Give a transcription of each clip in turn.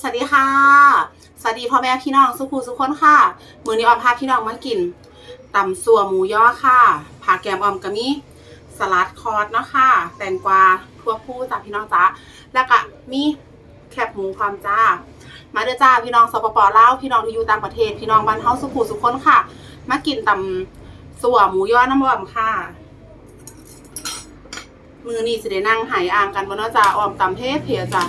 สวัสดีค่ะ สวัสดีพ่อแม่พี่น้องสุขูสุขคนค่ะ มือนี้ออมพาพี่น้องมากินตำสัวหมูย่อค่ะผักแกมออมกะมีสลัดคอร์สเนาะค่ะ แตงกวาทั่วผู้จ้าพี่น้องจ้าแล้วก็มีแคบหมูความจ้า มาเด้อจ้าพี่น้องสปปลาวพี่น้องที่อยู่ต่างประเทศพี่น้องบ้านเฮาสุขูสุขคนค่ะ มากินตำสัวหมูย่อน้ำออมค่ะ มือนี่สิได้นั่งหายอ่างกันบนเนาะจ้าออมตำเทศเพียจ้า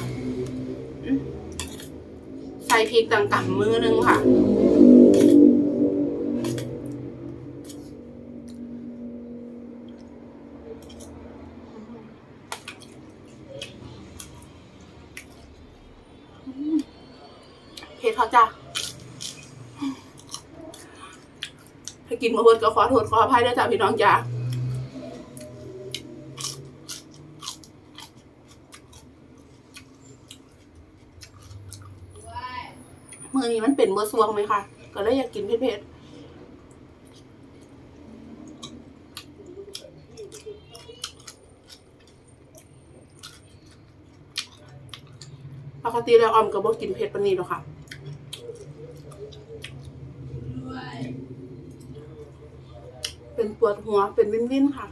ใส่พริกต่างๆมือนึงค่ะ เผ็ดเขาจ้ะถ้ากินมาเพิ่นก็ขอโทษขออภัยด้วยจ้ะพี่น้องจ้ามื อนี้มันเป็นมือซวงไหมคะก็เลยอยากกินเผ็ดๆปกติแล้วออมก็บ่กินเผ็ดปานนี้หรอกค่ะเป็นปวดหัวเป็นวินวินค่ะ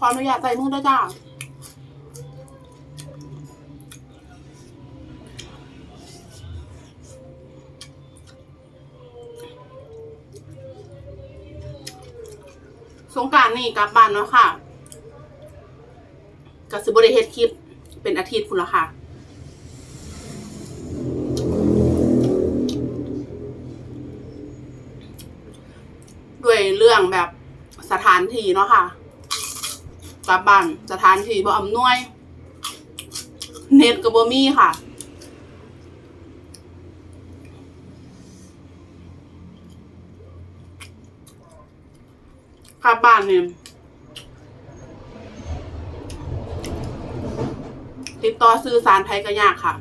ขออนุญาตใส่มือด้วยจ้าสงการนี่กลับบ้านเนาะค่ะกับสิบริเฮดคลิป เป็นอาทิตย์คุณละค่ะ ด้วยเรื่องแบบสถานที่เนาะค่ะ กลับบ้านสถานที่บ่อำนวย เน็ตก็บ่มีค่ะกลับบ้านเนี่ยติดต่อสื่อสารไทยก็ยากค่ะ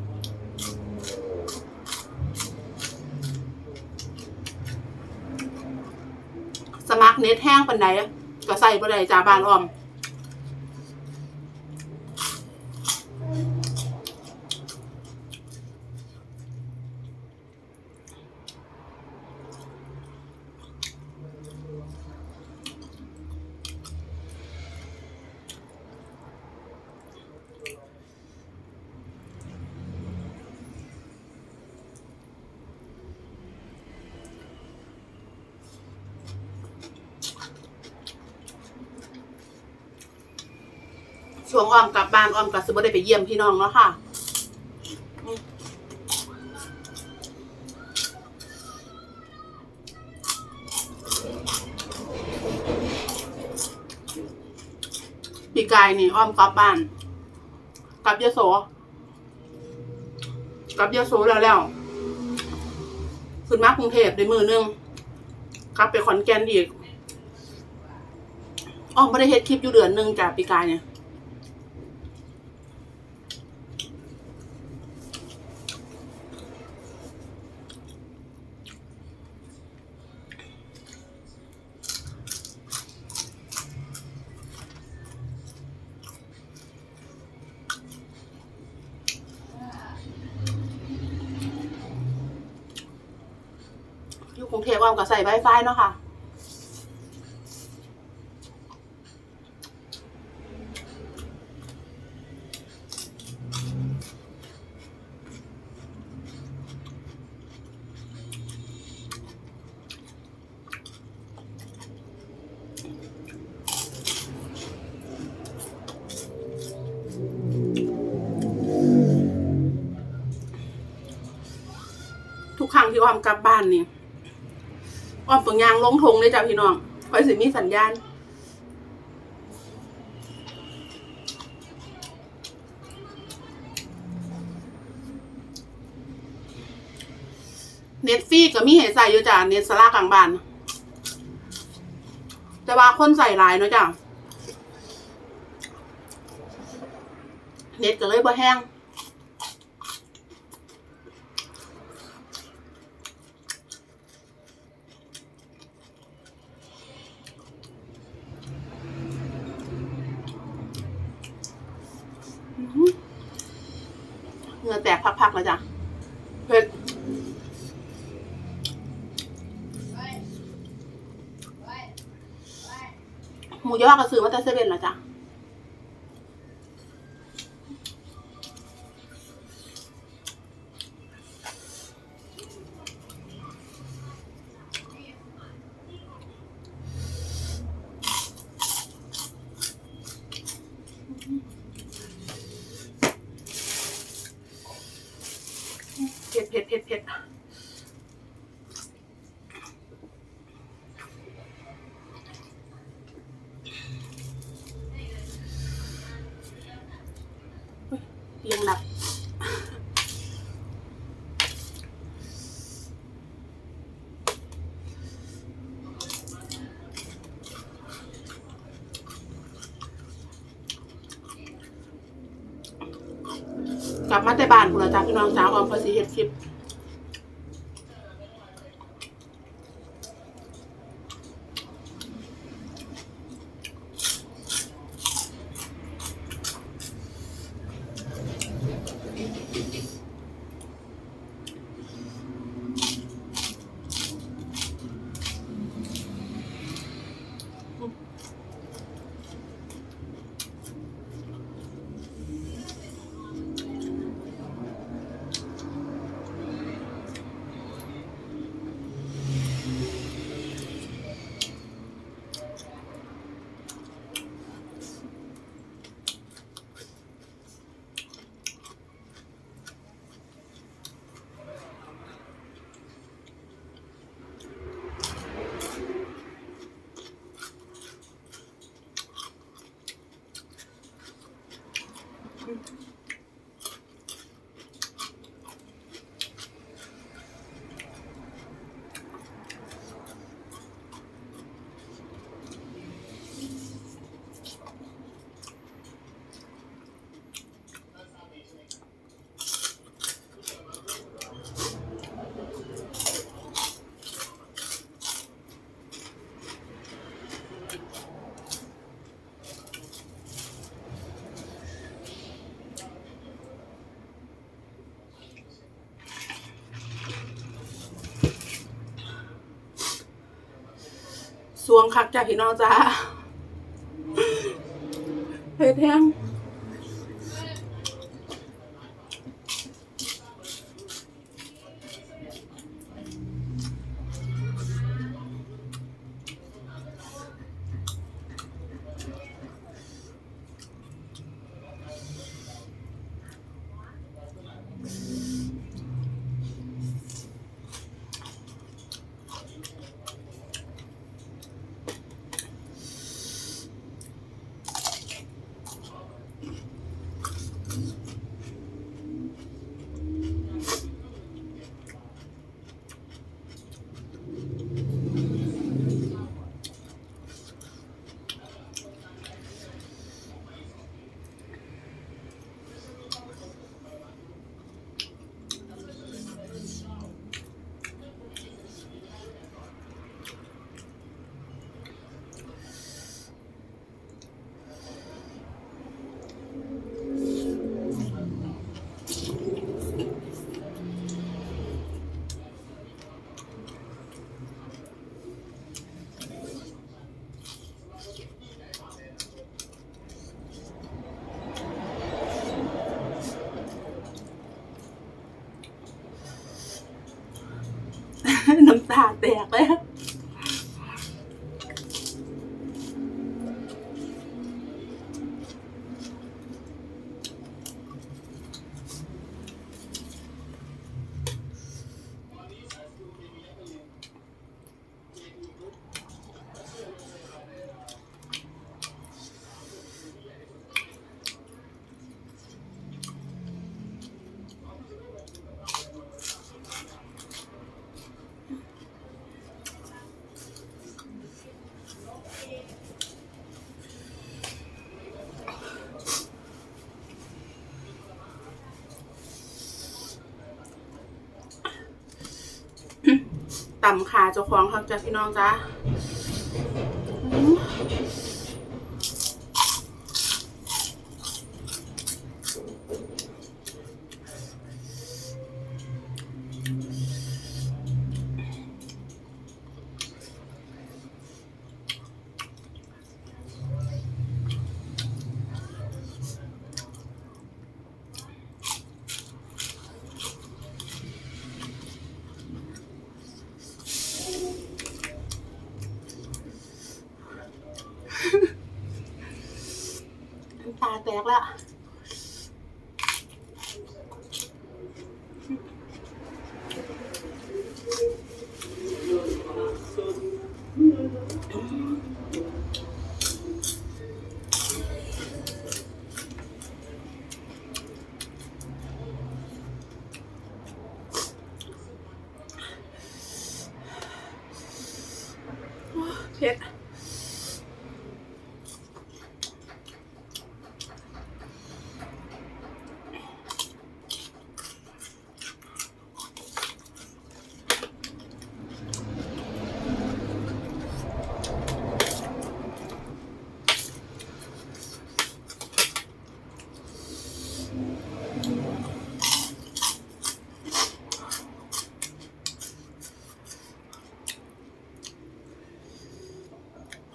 สมัครเน็ตแห้งปันใดก็ใส่ปันใดจ้าบ้านออม วงออมกลับบ้านออมกับสิบ่ได้ไปเยี่ยมพี่น้องเนาะค่ะปีกายนี่อ้อมกลับบ้านกลับยโสกลับยโสแล้วแล้วขึ้นมากรุงเทพได้มือหนึงกลับไปขอนแก่นอีกอ้อมไม่ได้เฮ็ดคลิปอยู่เดือนหนึงจากปีกายเนี่ย กรุงเทพออมก็ใส่ไวไฟเนาะค่ะทุกครั้งที่ออมกลับบ้านนี่ อ้อมตรงยางลงทงเลยจ้ะพี่น้องคอยสิมีสัญญาณเน็ตฟีก็มีให้ใส่อยู่จ้ะเน็ตสลากลางบ้านแต่ว่าคนใส่หลายเนาะจ้ะเน็ตก็เลยบ่แห้ง เงินแตกพักๆแล้วจ้ะเผ็ดหมูยอก็ซื้อมาแต่เซเว่นแล้วจ้ะ เผ็ดเผ็ดเผ็ดเผ็ดเตียงหลับกลับมาแต่บ้านคุณละจ้าพี่น้องจ้าออมพอสีเฮ็ดคลิป วงคักจากพี่น้องจ้าเผ็ดแห้งน้ำ ตาแตกเลย ต่ำขาเจ้าของครับจ้ะพี่น้องจ้า อืมแตกแล้ว เผ็ด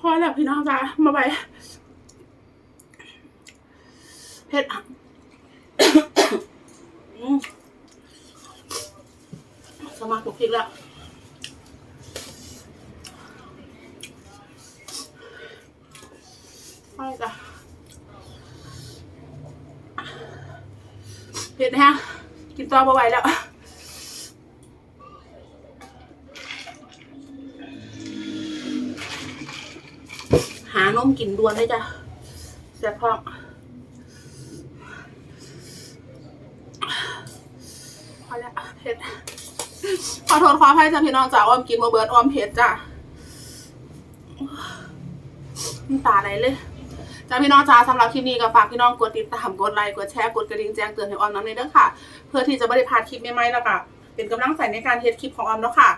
พอแล้วพี่น้องจ้ามาไปเผ็ดอะอืมสมัครตุกพริกแล้วไปจ้ะเผ็ดนะฮะกินต่อมาไหวแล้ว หานมกินด่วนเลยจ้ะแซ่บพอมพอแล้วเผ็ดขอโทษขออภัยจ้ะพี่น้องจ้ะอ้อมกินมาเบิร์ดอ้อมเผ็ดจ้ะน้ำตาไหลเลยจ้าพี่น้องจ้าสำหรับคลิปนี้ก็ฝากพี่น้องกดติดตามกดไลค์กดแชร์กดกระดิ่งแจ้งเตือนให้ออมน้ำเลยเด้อค่ะ เพื่อที่จะไม่ได้พลาดคลิปใหม่ๆแล้วก็เป็นกำลังใจในการเฮ็ดคลิปของออมแล้วค่ะ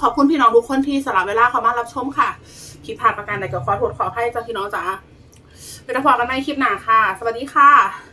ขอบคุณพี่น้องทุกคนที่สละเวลาเข้ามารับชมค่ะ คลิปผ่านประการใดก็ขอโทษขอให้จ้าพี่น้องจ้าไปรับพอกันในคลิปหน้าค่ะ สวัสดีค่ะ